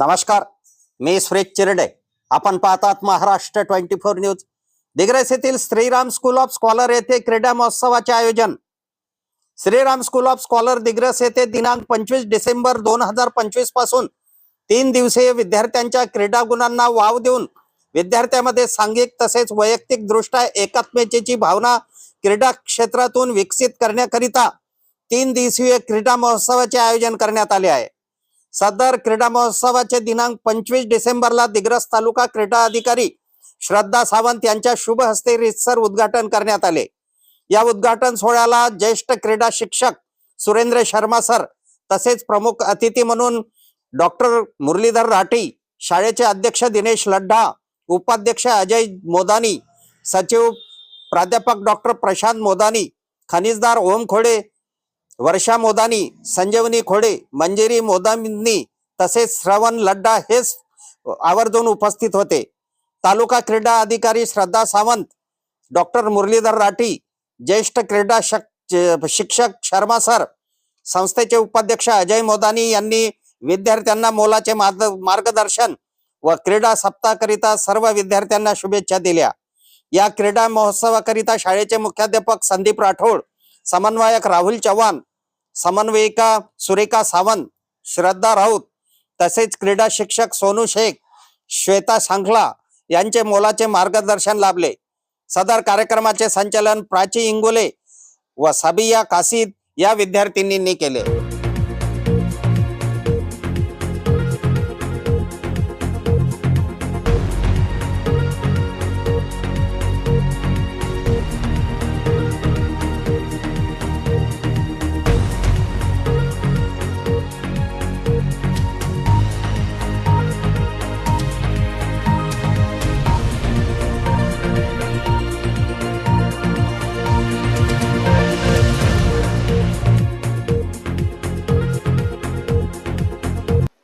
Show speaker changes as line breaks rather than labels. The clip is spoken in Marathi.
नमस्कार मी सुरेश चिरडे. आपण पाहतात Maharashtra twenty four news. Digras येथील श्रीराम स्कूल ऑफ स्कॉलर येथे क्रीडा महोत्सवाचे आयोजन. Shriram school of scholar Digras येथे दिनांक पंचवीस डिसेंबर दोन हजार पंचवीसपासून तीन दिवसीय विद्यार्थ्यांच्या क्रीडा गुणांना वाव देऊन विद्यार्थ्यांमध्ये सांघिक तसेच वैयक्तिक दृष्ट्या एकात्मतेची भावना क्रीडा क्षेत्रातून विकसित करण्याकरिता तीन दिवसीय क्रीडा महोत्सवाचे आयोजन करण्यात आले आहे. सदर क्रीडा महोत्सवाचे दिनांक पंचवीस डिसेंबरला दिग्रस तालुका क्रीडा अधिकारी श्रद्धा सावंत यांच्या शुभ हस्ते रितसर उद्घाटन करण्यात आले. या उद्घाटन सोहळ्याला ज्येष्ठ क्रीडा शिक्षक सुरेंद्र शर्मा सर तसेच प्रमुख अतिथी म्हणून डॉक्टर मुरलीधर राठी शाळेचे अध्यक्ष दिनेश लड्ढा उपाध्यक्ष अजय मोदानी सचिव प्राध्यापक डॉक्टर प्रशांत मोदानी खनिजदार ओम खोडे वर्षा मोदानी संजीवनी खोडे मंजेरी मोदानी तसेच श्रवण लड्डा हेच आवर्जून उपस्थित होते. तालुका क्रीडा अधिकारी श्रद्धा सावंत डॉक्टर मुरलीधर राठी ज्येष्ठ क्रीडा शिक्षक शर्मा सर संस्थेचे उपाध्यक्ष अजय मोदानी यांनी विद्यार्थ्यांना मोलाचे मार्ग- मार्गदर्शन व क्रीडा सप्ताहाकरिता सर्व विद्यार्थ्यांना शुभेच्छा दिल्या. या क्रीडा महोत्सवाकरिता शाळेचे मुख्याध्यापक संदीप राठोड समन्वयक राहुल चव्हाण समन्वयिका सुरेखा सावंत श्रद्धा राऊत तसेच क्रीडा शिक्षक सोनू शेख श्वेता सांखला यांचे मोलाचे मार्गदर्शन लाभले. सदर कार्यक्रमाचे संचालन प्राची इंगोले व साबिया कासिद या विद्यार्थिनींनी केले.